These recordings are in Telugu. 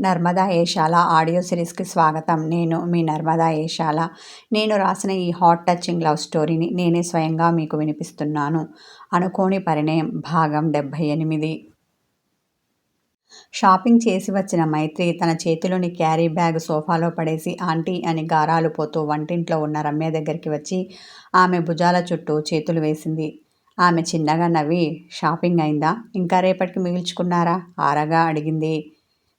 నర్మదా ఏషాల ఆడియో సిరీస్కి స్వాగతం. నేను మీ నర్మదా ఏషాల నేను రాసిన ఈ హాట్ టచింగ్ లవ్ స్టోరీని నేనే స్వయంగా మీకు వినిపిస్తున్నాను. అనుకోని పరిణయం భాగం డెబ్భై ఎనిమిది. షాపింగ్ చేసి వచ్చిన మైత్రి తన చేతిలోని క్యారీ బ్యాగ్ సోఫాలో పడేసి ఆంటీ అని గారాలు పోతూ వంటింట్లో ఉన్న రమ్య దగ్గరికి వచ్చి ఆమె భుజాల చుట్టూ చేతులు వేసింది. ఆమె చిన్నగా నవ్వి షాపింగ్ అయిందా? ఇంకా రేపటికి మిగిల్చుకున్నారా? ఆరగా అడిగింది.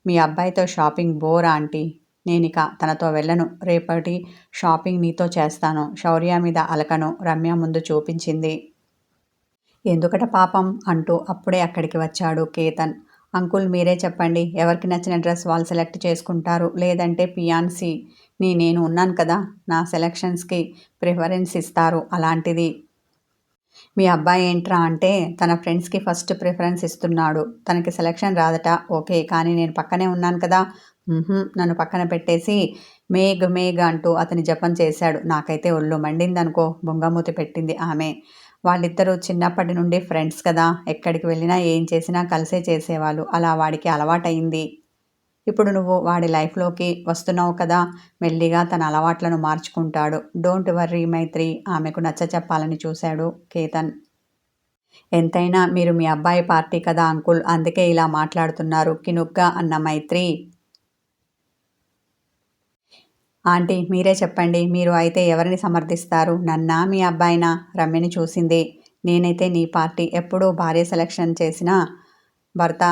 మీ అబ్బాయితో షాపింగ్ బోర్ ఆంటీ. నేనిక తనతో వెళ్ళను. రేపటి షాపింగ్ నీతో చేస్తాను. శౌర్య మీద అలకను. రమ్య ముందు చూపించింది. ఎందుకట పాపం? అంటూ అప్పుడే అక్కడికి వచ్చాడు కేతన్. అంకుల్ మీరే చెప్పండి. ఎవరికి నచ్చిన డ్రెస్ వాళ్ళు సెలెక్ట్ చేసుకుంటారు? లేదంటే పియాన్సీ నీ నేను ఉన్నాను కదా. నా సెలెక్షన్స్కి ప్రిఫరెన్స్ ఇస్తారు. అలాంటిది. మీ అబ్బాయి ఏంట్రా అంటే తన ఫ్రెండ్స్కి ఫస్ట్ ప్రిఫరెన్స్ ఇస్తున్నాడు. తనకి సెలెక్షన్ రాదట. ఓకే కానీ నేను పక్కనే ఉన్నాను కదా. నన్ను పక్కన పెట్టేసి మేఘ్ మేఘ్ అంటూ అతని జపం చేశాడు. నాకైతే ఒళ్ళు మండిందనుకో బొంగమూతి పెట్టింది ఆమె. వాళ్ళిద్దరూ చిన్నప్పటి నుండి ఫ్రెండ్స్ కదా. ఎక్కడికి వెళ్ళినా ఏం చేసినా కలిసే చేసేవాళ్ళు. అలా వాడికి అలవాటైంది ఇప్పుడు నువ్వు వాడి లైఫ్లోకి వస్తున్నావు కదా మెల్లిగా తన అలవాట్లను మార్చుకుంటాడు. డోంట్ వర్రీ మైత్రి ఆమెకు నచ్చ చెప్పాలని చూశాడు కేతన్. ఎంతైనా మీరు మీ అబ్బాయి పార్టీ కదా అంకుల్ అందుకే ఇలా మాట్లాడుతున్నారు కినుగ్గా అన్న మైత్రి. ఆంటీ మీరే చెప్పండి మీరు అయితే ఎవరిని సమర్థిస్తారు? నన్నా మీ అబ్బాయినా? రమ్యని చూసింది. నేనైతే నీ పార్టీ ఎప్పుడూ భార్య సెలక్షన్ చేసినా భర్త.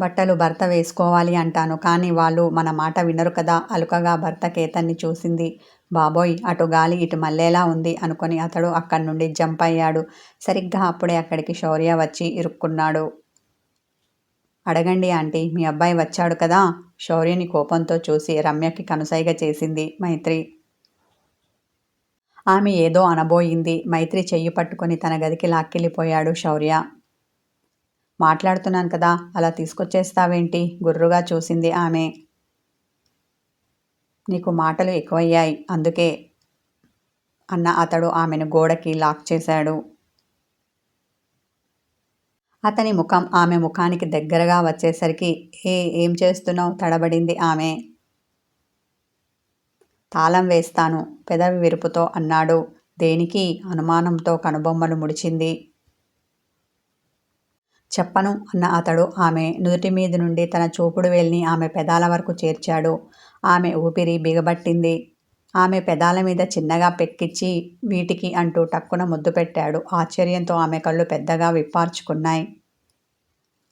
బట్టలు భర్త వేసుకోవాలి అంటాను. కానీ వాళ్ళు మన మాట వినరు కదా. అలుకగా భర్త కేతన్ని చూసింది. బాబోయ్ అటు గాలి ఇటు మల్లేలా ఉంది అనుకొని అతడు అక్కడి నుండి జంప్ అయ్యాడు. సరిగ్గా అప్పుడే అక్కడికి శౌర్య వచ్చి ఇరుక్కున్నాడు. అడగండి ఆంటీ మీ అబ్బాయి వచ్చాడు కదా? శౌర్యని కోపంతో చూసి రమ్యకి కనుసైగ చేసింది మైత్రి. ఆమె ఏదో అనబోయింది. మైత్రి చెయ్యి పట్టుకొని తన గదికి లాక్కెళ్ళిపోయాడు శౌర్య. మాట్లాడుతున్నాను కదా అలా తీసుకొచ్చేస్తావేంటి? గుర్రుగా చూసింది ఆమె. నీకు మాటలు ఎక్కువయ్యాయి అందుకే అన్న అతడు ఆమెను గోడకి లాక్ చేశాడు. అతని ముఖం ఆమె ముఖానికి దగ్గరగా వచ్చేసరికి ఏ ఏం చేస్తున్నావు? తడబడింది ఆమె. తాళం వేస్తాను పెదవి విరుపుతో అన్నాడు. దేనికి? అనుమానంతో కనుబొమ్మలు ముడిచింది. చెప్పను అన్న అతడు ఆమె నుదుటి మీద నుండి తన చూపుడు వేలిని ఆమె పెదాల వరకు చేర్చాడు. ఆమె ఊపిరి బిగబట్టింది. ఆమె పెదాల మీద చిన్నగా పెక్కిచ్చి వీటికి అంటూ టక్కున ముద్దు పెట్టాడు. ఆశ్చర్యంతో ఆమె కళ్ళు పెద్దగా విప్పార్చుకున్నాయి.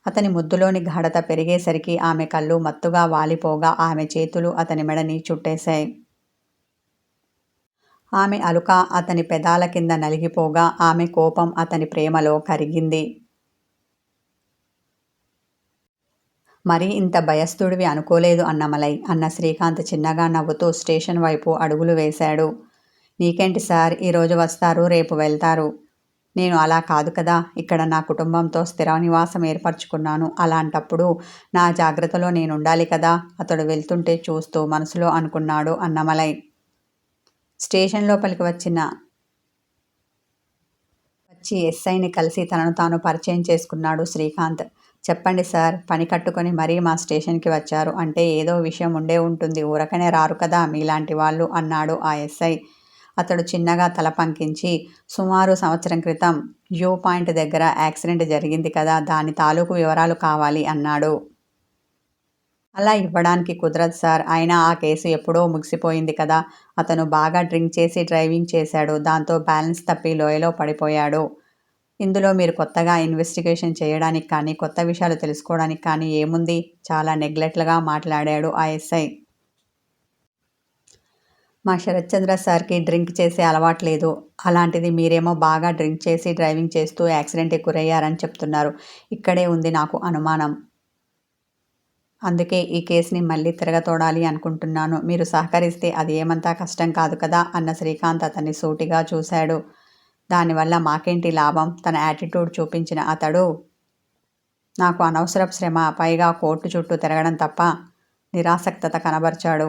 అతని ముద్దులోని గాఢత పెరిగేసరికి ఆమె కళ్ళు మత్తుగా వాలిపోగా ఆమె చేతులు అతని మెడని చుట్టేశాయి. ఆమె అలుక అతని పెదాల కింద నలిగిపోగా ఆమె కోపం అతని ప్రేమలో కరిగింది. మరీ ఇంత భయస్థుడివి అనుకోలేదు అన్నమలై. అన్న శ్రీకాంత్ చిన్నగా నవ్వుతూ స్టేషన్ వైపు అడుగులు వేశాడు. నీకేంటి సార్ ఈరోజు వస్తారు రేపు వెళ్తారు. నేను అలా కాదు కదా ఇక్కడ నా కుటుంబంతో స్థిర నివాసం ఏర్పరచుకున్నాను. అలాంటప్పుడు నా జాగ్రత్తలో నేను ఉండాలి కదా అతడు వెళ్తుంటే చూస్తూ మనసులో అనుకున్నాడు అన్నమలై. స్టేషన్ లోపలికి వచ్చిన వచ్చి ఎస్ఐని కలిసి తనను తాను పరిచయం చేసుకున్నాడు శ్రీకాంత్. చెప్పండి సార్ పని కట్టుకొని మరీ మా స్టేషన్కి వచ్చారు. అంటే ఏదో విషయం ఉండే ఉంటుంది ఊరకనే రారు కదా మీలాంటి వాళ్ళు అన్నాడు ఆ ఎస్ఐ. అతడు చిన్నగా తల పంకించి సుమారు సంవత్సరం క్రితం వ్యూ పాయింట్ దగ్గర యాక్సిడెంట్ జరిగింది కదా దాని తాలూకు వివరాలు కావాలి అన్నాడు. అలా ఇవ్వడానికి కుదరదు సార్ అయినా ఆ కేసు ఎప్పుడో ముగిసిపోయింది కదా అతను బాగా డ్రింక్ చేసి డ్రైవింగ్ చేశాడు దాంతో బ్యాలెన్స్ తప్పి లోయలో పడిపోయాడు. ఇందులో మీరు కొత్తగా ఇన్వెస్టిగేషన్ చేయడానికి కానీ కొత్త విషయాలు తెలుసుకోవడానికి కానీ ఏముంది? చాలా నెగ్లెక్ట్గా మాట్లాడాడు ఆ ఎస్ఐ. మా శరత్చంద్ర సార్కి డ్రింక్ చేసే అలవాటు లేదు. అలాంటిది మీరేమో బాగా డ్రింక్ చేసి డ్రైవింగ్ చేస్తూ యాక్సిడెంట్కి గురయ్యారని చెప్తున్నారు. ఇక్కడే ఉంది నాకు అనుమానం. అందుకే ఈ కేసుని మళ్ళీ తిరగతోడాలి అనుకుంటున్నాను. మీరు సహకరిస్తే అది ఏమంతా కష్టం కాదు కదా? అన్న శ్రీకాంత్ అతన్ని సూటిగా చూశాడు. దానివల్ల మాకేంటి లాభం? తన యాటిట్యూడ్ చూపించిన అతడు నాకు అనవసరపు శ్రమ పైగా కోర్టు చుట్టూ తిరగడం తప్ప నిరాసక్తత కనబరిచాడు.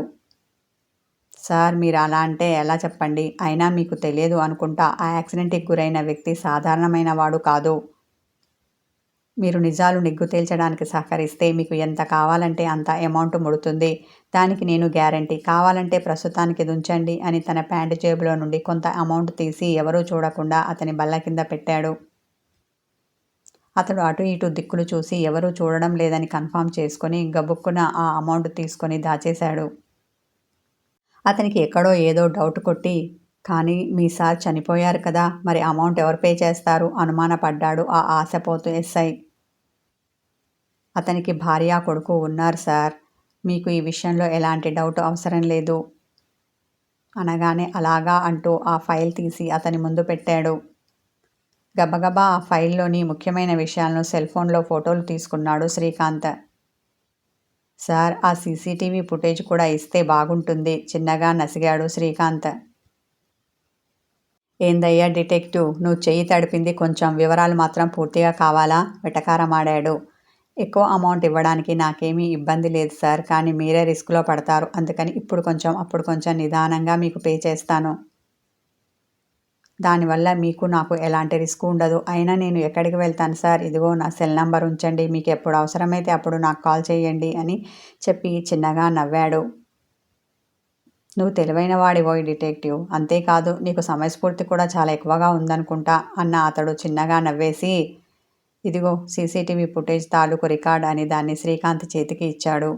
సార్ మీరు అలా అంటే ఎలా చెప్పండి? అయినా మీకు తెలియదు అనుకుంటా ఆ యాక్సిడెంట్కి గురైన వ్యక్తి సాధారణమైన వాడు కాదు. మీరు నిజాలు నిగ్గు తేల్చడానికి సహకరిస్తే మీకు ఎంత కావాలంటే అంత అమౌంట్ ముడుతుంది. దానికి నేను గ్యారంటీ. కావాలంటే ప్రస్తుతానికి దుంచండి అని తన ప్యాంటు జేబులో నుండి కొంత అమౌంట్ తీసి ఎవరూ చూడకుండా అతని బల్ల కింద పెట్టాడు. అతడు అటు ఇటు దిక్కులు చూసి ఎవరూ చూడడం లేదని కన్ఫామ్ చేసుకొని గబుక్కున ఆ అమౌంట్ తీసుకొని దాచేశాడు. అతనికి ఎక్కడో ఏదో డౌట్ కొట్టి కానీ మీ సార్ చనిపోయారు కదా మరి అమౌంట్ ఎవరు పే చేస్తారు? అనుమానపడ్డాడు ఆ ఆశపోతు ఎస్ఐ. అతనికి భార్య కొడుకు ఉన్నారు సార్. మీకు ఈ విషయంలో ఎలాంటి డౌట్ అవసరం లేదు. అనగానే అలాగా అంటూ ఆ ఫైల్ తీసి అతని ముందు పెట్టాడు. గబగబా ఆ ఫైల్లోని ముఖ్యమైన విషయాలను సెల్ ఫోన్లో ఫోటోలు తీసుకున్నాడు శ్రీకాంత్. సార్ ఆ సీసీటీవీ ఫుటేజ్ కూడా ఇస్తే బాగుంటుంది చిన్నగా నసిగాడు శ్రీకాంత్. ఏందయ్యా డిటెక్టివ్ నువ్వు చెయ్యి తడిపింది కొంచెం వివరాలు మాత్రం పూర్తిగా కావాలా? వెటకారమాడాడు ఎక్కువ అమౌంట్ ఇవ్వడానికి నాకేమీ ఇబ్బంది లేదు సార్ కానీ మీరే రిస్క్లో పడతారు. అందుకని ఇప్పుడు కొంచెం అప్పుడు కొంచెం నిదానంగా మీకు పే చేస్తాను. దానివల్ల మీకు నాకు ఎలాంటి రిస్క్ ఉండదు. అయినా నేను ఎక్కడికి వెళ్తాను సార్? ఇదిగో నా సెల్ నంబర్ ఉంచండి. మీకు ఎప్పుడు అవసరమైతే అప్పుడు నాకు కాల్ చేయండి అని చెప్పి చిన్నగా నవ్వాడు. నువ్వు తెలివైన వాడివోయ్ డిటెక్టివ్. అంతేకాదు నీకు సమయస్ఫూర్తి కూడా చాలా ఎక్కువగా ఉందనుకుంటా అన్న అతడు చిన్నగా నవ్వేసి ఇదిగో సీసీటీవీ ఫుటేజ్ తాలూకు రికార్డ్ అని దాన్ని శ్రీకాంత్ చేతికి ఇచ్చాడు.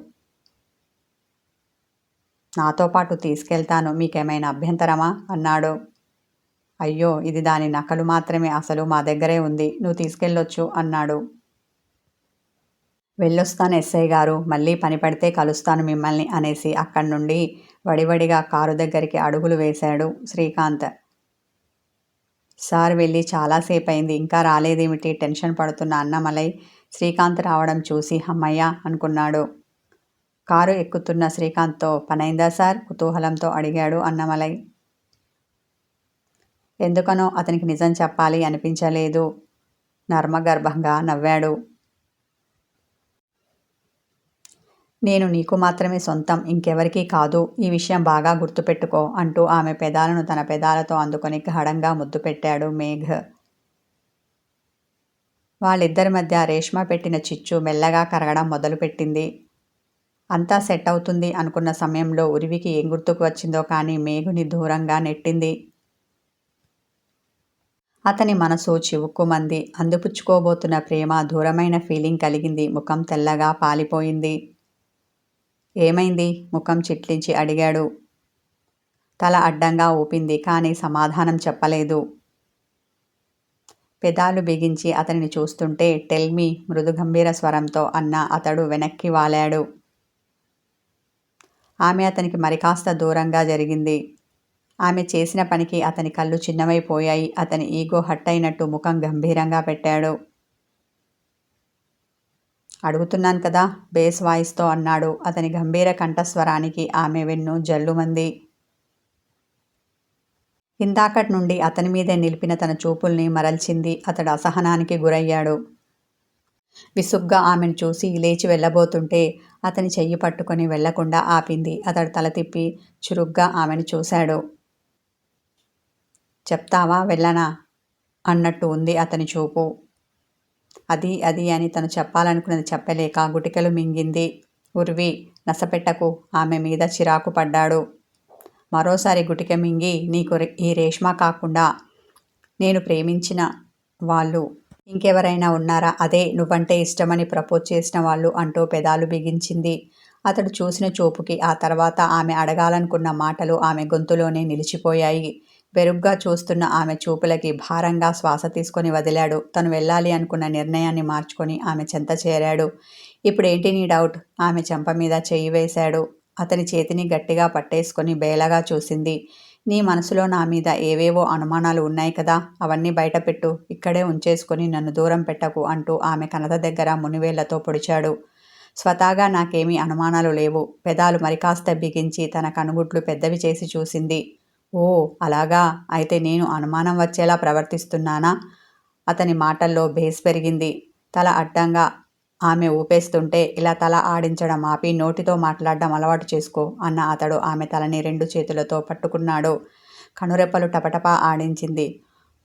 నాతో పాటు తీసుకెళ్తాను మీకేమైనా అభ్యంతరమా? అన్నాడు. అయ్యో ఇది దాని నకలు మాత్రమే అసలు మా దగ్గరే ఉంది నువ్వు తీసుకెళ్ళొచ్చు అన్నాడు. వెళ్ళొస్తాను ఎస్ఐ గారు మళ్ళీ పని పడితే కలుస్తాను మిమ్మల్ని అనేసి అక్కడి నుండి వడివడిగా కారు దగ్గరికి అడుగులు వేశాడు శ్రీకాంత్. సార్ వెళ్ళి చాలాసేపు అయింది ఇంకా రాలేదేమిటి? టెన్షన్ పడుతున్న అన్నమలై శ్రీకాంత్ రావడం చూసి అమ్మయ్య అనుకున్నాడు. Car ఎక్కుతున్న శ్రీకాంత్తో పనైందా sir? కుతూహలంతో అడిగాడు అన్నమలై ఎందుకనో అతనికి నిజం చెప్పాలి అనిపించలేదు. నర్మగర్భంగా నవ్వాడు. నేను నీకు మాత్రమే సొంతం ఇంకెవరికీ కాదు. ఈ విషయం బాగా గుర్తుపెట్టుకో అంటూ ఆమె పెదాలను తన పెదాలతో అందుకొని గాఢంగా ముద్దు పెట్టాడు మేఘ్. వాళ్ళిద్దరి మధ్య రేష్మ పెట్టిన చిచ్చు మెల్లగా కరగడం మొదలుపెట్టింది. అంతా సెట్ అవుతుంది అనుకున్న సమయంలో ఉరివికి ఏం గుర్తుకు వచ్చిందో కానీ మేఘుని దూరంగా నెట్టింది. అతని మనసు చివుక్కుమంది. అందుపుచ్చుకోబోతున్న ప్రేమ దూరమైన ఫీలింగ్ కలిగింది. ముఖం తెల్లగా పాలిపోయింది. ఏమైంది? ముఖం చిట్లించి అడిగాడు. తల అడ్డంగా ఊపింది కానీ సమాధానం చెప్పలేదు. పెదాలు బిగించి అతనిని చూస్తుంటే టెల్మీ మృదుగంభీర స్వరంతో అన్న అతడు వెనక్కి వాలాడు. ఆమె అతనికి మరికాస్త దూరంగా జరిగింది. ఆమె చేసిన పనికి అతని కళ్ళు చిన్నవైపోయాయి. అతని ఈగో హట్ అయినట్టు ముఖం గంభీరంగా పెట్టాడు. అడుగుతున్నాను కదా బేస్ వాయిస్తో అన్నాడు. అతని గంభీర కంఠస్వరానికి ఆమె వెన్ను జల్లుమంది. ఇందాకటి నుండి అతని మీదే నిలిపిన తన చూపుల్ని మరల్చింది. అతడు అసహనానికి గురయ్యాడు. విసుగ్గా ఆమెను చూసి లేచి వెళ్ళబోతుంటే అతని చెయ్యి పట్టుకొని వెళ్ళకుండా ఆపింది. అతడు తల తిప్పి చురుగ్గా ఆమెను చూశాడు. చెప్తావా వెళ్ళనా? అన్నట్టు ఉంది అతని చూపు. అది అది అని తను చెప్పాలనుకున్నది చెప్పలేక గుటికలు మింగింది. ఉర్వి నసపెట్టకు ఆమె మీద చిరాకు పడ్డాడు. మరోసారి గుటిక మింగి నీకు ఈ రేష్మ కాకుండా నేను ప్రేమించిన వాళ్ళు ఇంకెవరైనా ఉన్నారా? అదే నువ్వంటే ఇష్టమని ప్రపోజ్ చేసిన వాళ్ళు అంటూ పెదాలు బిగించింది. అతడు చూసిన చూపుకి ఆ తర్వాత ఆమె అడగాలనుకున్న మాటలు ఆమె గొంతులోనే నిలిచిపోయాయి. బెరుగ్గా చూస్తున్న ఆమె చూపులకి భారంగా శ్వాస తీసుకొని వదిలాడు. తను వెళ్ళాలి అనుకున్న నిర్ణయాన్ని మార్చుకొని ఆమె చెంత చేరాడు. ఇప్పుడేంటి నీ డౌట్? ఆమె చెంప మీద చెయ్యి వేశాడు. అతని చేతిని గట్టిగా పట్టేసుకొని బేలగా చూసింది. నీ మనసులో నా మీద ఏవేవో అనుమానాలు ఉన్నాయి కదా? అవన్నీ బయటపెట్టు. ఇక్కడే ఉంచేసుకొని నన్ను దూరం పెట్టకు అంటూ ఆమె కనత దగ్గర మునివేళ్ళతో పొడిచాడు. స్వతాగా నాకేమీ అనుమానాలు లేవు. పెదాలు మరికాస్త బిగించి తన కనుగుడ్లు పెద్దవి చేసి చూసింది. ఓ అలాగా? అయితే నేను అనుమానం వచ్చేలా ప్రవర్తిస్తున్నానా? అతని మాటల్లో బేస్ పెరిగింది. తల అడ్డంగా ఆమె ఊపేస్తుంటే ఇలా తల ఆడించడం ఆపి నోటితో మాట్లాడడం అలవాటు చేసుకో అన్న అతడు ఆమె తలని రెండు చేతులతో పట్టుకున్నాడు. కనురెప్పలు టపటపా ఆడించింది.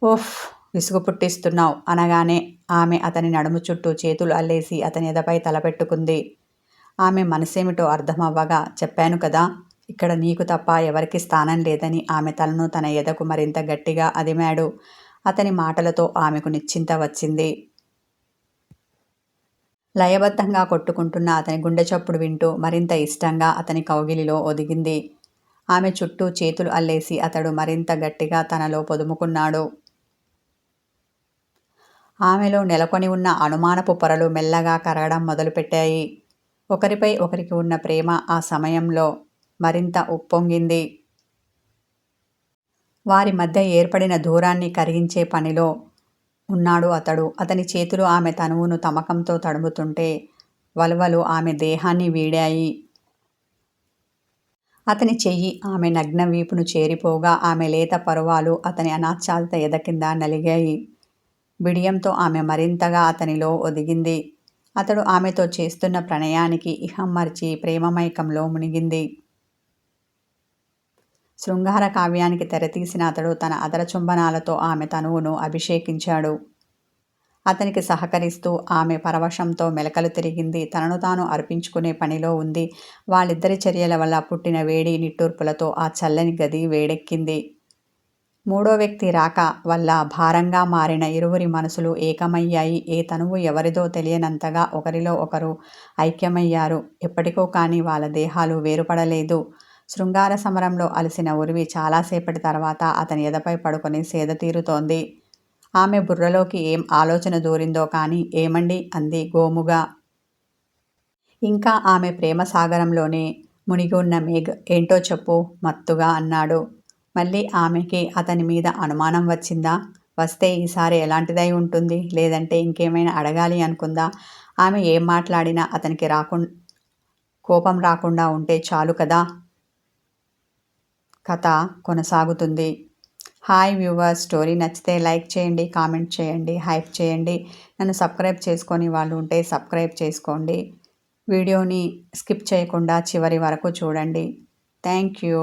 ఓఫ్ విసుగు పుట్టిస్తున్నావు అనగానే ఆమె అతని నడుము చుట్టూ చేతులు అల్లేసి అతని ఎదపై తలపెట్టుకుంది. ఆమె మనసేమిటో అర్థమవ్వగా చెప్పాను కదా? ఇక్కడ నీకు తప్ప ఎవరికి స్థానం లేదని ఆమె తలను తన ఎదకు మరింత గట్టిగా అదిమాడు. అతని మాటలతో ఆమెకు నిశ్చింత వచ్చింది. లయబద్ధంగా కొట్టుకుంటున్న అతని గుండె చప్పుడు వింటూ మరింత ఇష్టంగా అతని కౌగిలిలో ఒదిగింది. ఆమె చుట్టూ చేతులు అల్లేసి అతడు మరింత గట్టిగా తనలో పొదుముకున్నాడు. ఆమెలో నెలకొని ఉన్న అనుమానపు పొరలు మెల్లగా కరగడం మొదలుపెట్టాయి. ఒకరిపై ఒకరికి ఉన్న ప్రేమ ఆ సమయంలో మరింత ఉప్పొంగింది. వారి మధ్య ఏర్పడిన దూరాన్ని కరిగించే పనిలో ఉన్నాడు అతడు. అతని చేతులు ఆమె తనువును తమకంతో తడుముతుంటే వలవలు ఆమె దేహాన్ని వీడాయి. అతని చెయ్యి ఆమె నగ్న వీపును చేరిపోగా ఆమె లేత పరువాలు అతని అనాచ్ఛాదిత ఎద కింద నలిగాయి. బిడియంతో ఆమె మరింతగా అతనిలో ఒదిగింది. అతడు ఆమెతో చేస్తున్న ప్రణయానికి ఇహం మర్చి ప్రేమమైకంలో మునిగింది. శృంగార కావ్యానికి తెరతీసిన అతడు తన అదర చుంబనాలతో ఆమె తనువును అభిషేకించాడు. అతనికి సహకరిస్తూ ఆమె పరవశంతో మెలకలు తిరిగింది. తనను తాను అర్పించుకునే పనిలో ఉంది. వాళ్ళిద్దరి చర్యల వల్ల పుట్టిన వేడి నిట్టూర్పులతో ఆ చల్లని గది వేడెక్కింది. మూడో వ్యక్తి రాక వల్ల భారంగా మారిన ఇరువురి మనసులు ఏకమయ్యాయి. ఏ తనువు ఎవరిదో తెలియనంతగా ఒకరిలో ఒకరు ఐక్యమయ్యారు. ఎప్పటికో కానీ వాళ్ళ దేహాలు వేరుపడలేదు. శృంగార సమరంలో అలసిన ఉరివి చాలాసేపటి తర్వాత అతని ఎదపై పడుకొని సేద తీరుతోంది. ఆమె బుర్రలోకి ఏం ఆలోచన దూరిందో కానీ ఏమండి? అంది గోముగా. ఇంకా ఆమె ప్రేమ సాగరంలోనే మునిగి ఉన్న మేఘ్ ఏంటో చెప్పు మత్తుగా అన్నాడు. మళ్ళీ ఆమెకి అతని మీద అనుమానం వచ్చిందా? వస్తే ఈసారి ఎలాంటిదై ఉంటుంది? లేదంటే ఇంకేమైనా అడగాలి అనుకుందా? ఆమె ఏం మాట్లాడినా అతనికి రాకుండా కోపం రాకుండా ఉంటే చాలు కదా? కథ కొనసాగుతుంది. హాయ్ వ్యూవర్స్ స్టోరీ నచ్చితే లైక్ చేయండి కామెంట్ చేయండి హైప్ చేయండి. నన్ను సబ్స్క్రైబ్ చేసుకొని వాళ్ళు ఉంటే సబ్స్క్రైబ్ చేసుకోండి. వీడియోని స్కిప్ చేయకుండా చివరి వరకు చూడండి. Thank you.